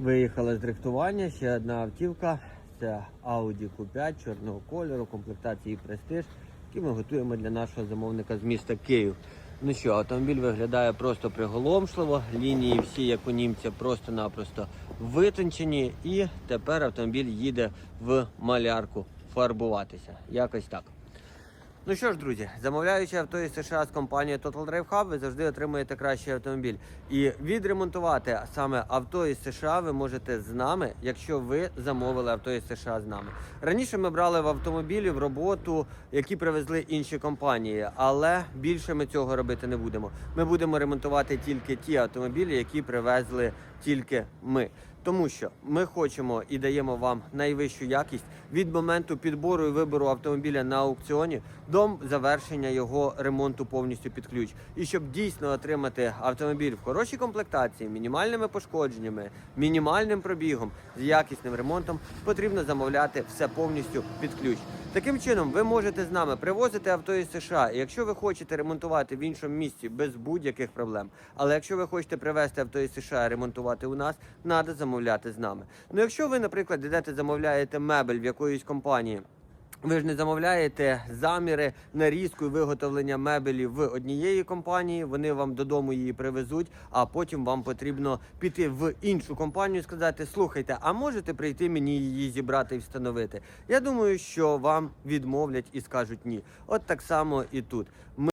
Виїхала з рихтування, ще одна автівка. Це Audi Q5 чорного кольору, комплектації Prestige, які ми готуємо для нашого замовника з міста Київ. Ну що, автомобіль виглядає просто приголомшливо. Лінії всі, як у німця, просто-напросто витончені. І тепер автомобіль їде в малярку фарбуватися. Якось так. Ну що ж, друзі, замовляючи авто із США з компанією Total Drive Hub, ви завжди отримуєте кращий автомобіль. І відремонтувати саме авто із США ви можете з нами, якщо ви замовили авто із США з нами. Раніше ми брали в автомобілі в роботу, які привезли інші компанії, але більше ми цього робити не будемо. Ми будемо ремонтувати тільки ті автомобілі, які привезли тільки ми. Тому що ми хочемо і даємо вам найвищу якість від моменту підбору і вибору автомобіля на аукціоні до завершення його ремонту повністю під ключ. І щоб дійсно отримати автомобіль в хорошій комплектації, мінімальними пошкодженнями, мінімальним пробігом, з якісним ремонтом, потрібно замовляти все повністю під ключ. Таким чином, ви можете з нами привозити авто із США. І якщо ви хочете ремонтувати в іншому місці без будь-яких проблем. Але якщо ви хочете привезти авто із США і ремонтувати у нас, треба замовляти з нами. Ну якщо ви, наприклад, йдете замовляєте мебель в якоїсь компанії. Ви ж не замовляєте заміри, нарізку і виготовлення мебелі в однієї компанії. Вони вам додому її привезуть, а потім вам потрібно піти в іншу компанію і сказати: слухайте, а можете прийти мені її зібрати і встановити? Я думаю, що вам відмовлять і скажуть ні. От так само і тут. Ми